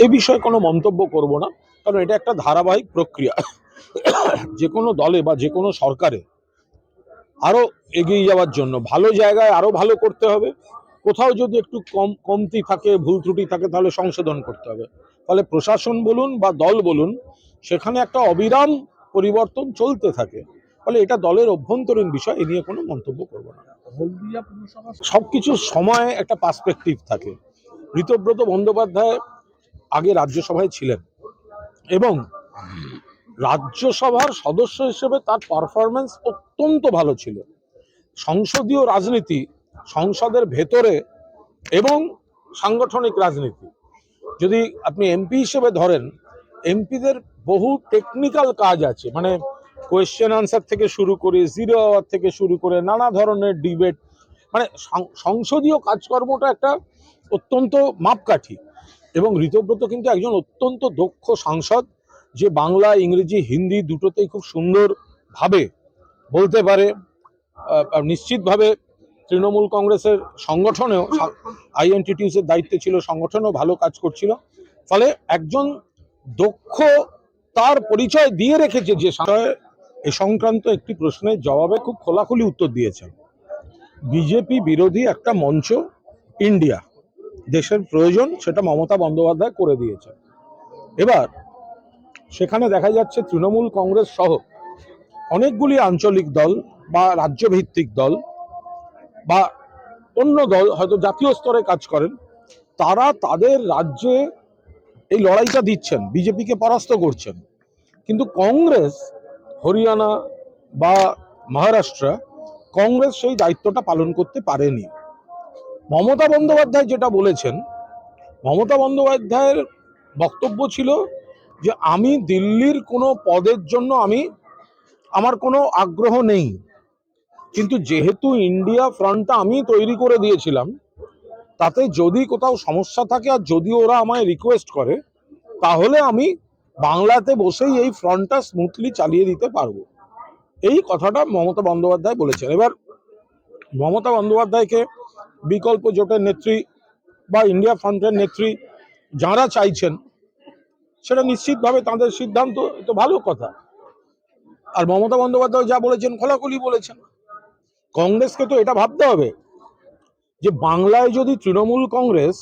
এ বিষয়ে কোনো মন্তব্য করব না কারণ এটা একটা ধারাবাহিক প্রক্রিয়া। যে কোনো দলে বা যে কোনো সরকারে আরও এগিয়ে যাওয়ার জন্য ভালো জায়গায় আরও ভালো করতে হবে। কোথাও যদি একটু কম কমতি থাকে ভুল ত্রুটি থাকে তাহলে সংশোধন করতে হবে। ফলে প্রশাসন বলুন বা দল বলুন সেখানে একটা অবিরাম পরিবর্তন চলতে থাকে। ফলে এটা দলের অভ্যন্তরীণ বিষয় এ নিয়ে কোনো মন্তব্য করব না। সব কিছুর সময় একটা পার্সপেক্টিভ থাকে। ঋতব্রত বন্দ্যোপাধ্যায় আগে রাজ্যসভায় ছিলেন এবং রাজ্যসভার সদস্য হিসেবে তার পারফরমেন্স অত্যন্ত ভালো ছিল। সংসদীয় রাজনীতি, সংসদের ভেতরে এবং সাংগঠনিক রাজনীতি। যদি আপনি এমপি হিসেবে ধরেন এমপিদের বহু টেকনিক্যাল কাজ আছে। মানে কোয়েশ্চেন আনসার থেকে শুরু করে জিরো আওয়ার থেকে শুরু করে, নানা ধরনের ডিবেট মানে সংসদীয় কাজকর্মটা একটা অত্যন্ত মাপকাঠি। এবং ঋতব্রত কিন্তু একজন অত্যন্ত দক্ষ সাংসদ, যে বাংলা, ইংরেজি, হিন্দি দুটোতেই খুব সুন্দরভাবে বলতে পারে। নিশ্চিতভাবে তৃণমূল কংগ্রেসের সংগঠনেও আইএনটিটিউসের দায়িত্বে ছিল, সংগঠনেও ভালো কাজ করছিল। ফলে একজন দক্ষ তার পরিচয় দিয়ে রেখেছে যে এ সংক্রান্ত একটি প্রশ্নের জবাবে খুব খোলাখুলি উত্তর দিয়েছেন। বিজেপি বিরোধী একটা মঞ্চ, ইন্ডিয়া। দেশের প্রয়োজন সেটা মমতা বন্দ্যোপাধ্যায় করে দিয়েছে। এবার সেখানে দেখা যাচ্ছে তৃণমূল কংগ্রেস সহ অনেকগুলি আঞ্চলিক দল বা রাজ্যভিত্তিক দল বা অন্য দল, হয়তো জাতীয় স্তরে কাজ করেন, তারা তাদের রাজ্যে এই লড়াইটা দিচ্ছেন, বিজেপিকে পরাস্ত করছেন। কিন্তু কংগ্রেস, হরিয়ানা বা মহারাষ্ট্র, কংগ্রেস সেই দায়িত্বটা পালন করতে পারেনি। মমতা বন্দ্যোপাধ্যায় যেটা বলেছেন, মমতা বন্দ্যোপাধ্যায়ের বক্তব্য ছিল যে আমি দিল্লির কোনো পদের জন্য আমি, আমার কোনো আগ্রহ নেই। কিন্তু যেহেতু ইন্ডিয়া ফ্রন্টটা আমি তৈরি করে দিয়েছিলাম, তাতে যদি কোথাও সমস্যা থাকে আর যদি ওরা আমায় রিকোয়েস্ট করে, তাহলে আমি বাংলাতে বসেই এই ফ্রন্টটা স্মুথলি চালিয়ে দিতে পারব। এই কথাটা মমতা বন্দ্যোপাধ্যায় বলেছেন। এবার মমতা বন্দ্যোপাধ্যায়কে বিকল্প জোটের নেত্রী বা ইন্ডিয়া ফ্রন্টের নেত্রী যারা চাইছেন, সেটা নিশ্চিতভাবে তাদের সিদ্ধান্ত তো ভালো কথা। আর মমতা বন্দ্যোপাধ্যায় যা বলেছেন, খোলাখুলি বলেছেন। কংগ্রেসকে তো এটা ভাবতে হবে যে বাংলায় যদি তৃণমূল কংগ্রেস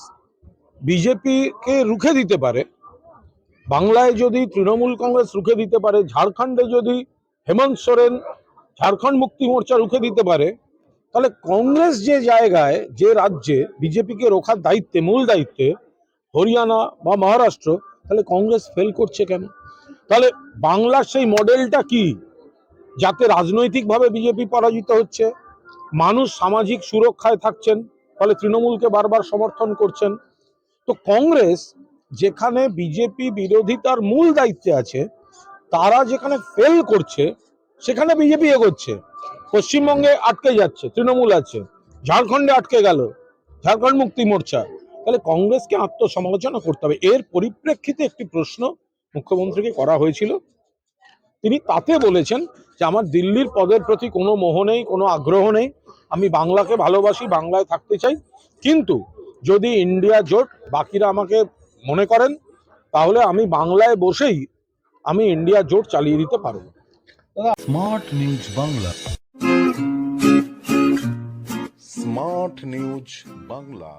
বিজেপিকে রুখে দিতে পারে, বাংলায় যদি তৃণমূল কংগ্রেস রুখে দিতে পারে, ঝাড়খণ্ডে যদি হেমন্ত সোরেন, ঝাড়খণ্ড মুক্তি মোর্চা রুখে দিতে পারে তাহলে কংগ্রেস যে জায়গায়, যে রাজ্যে বিজেপিকে রোখার দায়িত্বে, মূল দায়িত্বে হরিয়ানা বা মহারাষ্ট্র, তাহলে কংগ্রেস ফেল করছে কেন? তাহলে বাংলার সেই মডেলটা কি, যাতে রাজনৈতিকভাবে বিজেপি পরাজিত হচ্ছে? মানুষ সামাজিক সুরক্ষায় থাকছেন, ফলে তৃণমূলকে বারবার সমর্থন করছেন। তো কংগ্রেস, যেখানে বিজেপি বিরোধিতার মূল দায়িত্বে আছে, তারা যেখানে ফেল করছে, সেখানে বিজেপি এগোচ্ছে। পশ্চিমবঙ্গে আটকে যাচ্ছে, তৃণমূল আছে। ঝাড়খণ্ডে আটকে গেল, ঝাড়খণ্ড মুক্তি মোর্চা। তাহলে কংগ্রেসকে আত্মসমালোচনা করতে হবে। এর পরিপ্রেক্ষিতে একটি প্রশ্ন মুখ্যমন্ত্রীকে করা হয়েছিল। তিনি তাতে বলেছেন যে, আমার দিল্লির পদের প্রতি কোনো মোহ নেই, কোনো আগ্রহ নেই। আমি বাংলাকে ভালোবাসি, বাংলায় থাকতে চাই। কিন্তু যদি ইন্ডিয়া জোট, বাকিরা আমাকে মনে করেন, তাহলে আমি বাংলায় বসেই আমি ইন্ডিয়া জোট চালিয়ে দিতে পারব। Smart news Bangla. Smart news Bangla